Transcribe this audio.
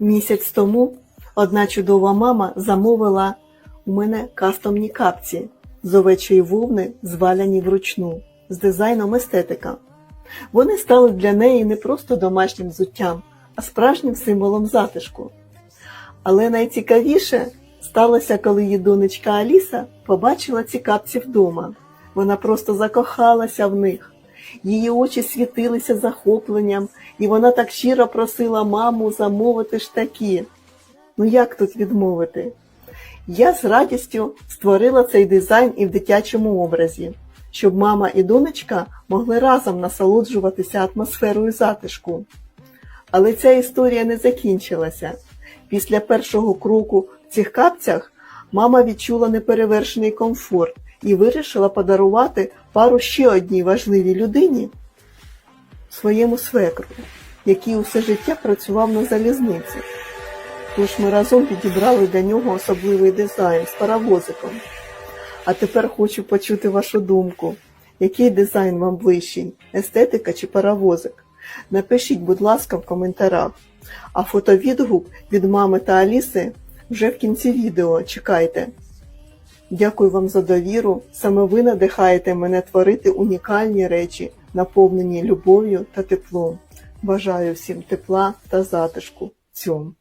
Місяць тому одна чудова мама замовила у мене кастомні капці з овечої вовни, зваляні вручну, з дизайном естетика. Вони стали для неї не просто домашнім взуттям, а справжнім символом затишку. Але найцікавіше сталося, коли її донечка Аліса побачила ці капці вдома. Вона просто закохалася в них. Її очі світилися захопленням, і вона так щиро просила маму замовити ж такі. Ну як тут відмовити? Я з радістю створила цей дизайн і в дитячому образі, щоб мама і донечка могли разом насолоджуватися атмосферою затишку. Але ця історія не закінчилася. Після першого кроку в цих капцях мама відчула неперевершений комфорт і вирішила подарувати пару ще одній важливій людині своєму свекру, який усе життя працював на залізниці. Тож ми разом підібрали для нього особливий дизайн з паровозиком. А тепер хочу почути вашу думку. Який дизайн вам ближчий? Естетика чи паровозик? Напишіть, будь ласка, в коментарях. А фотовідгук від мами та Аліси вже в кінці відео. Чекайте. Дякую вам за довіру. Саме ви надихаєте мене творити унікальні речі, наповнені любов'ю та теплом. Бажаю всім тепла та затишку. Цьому.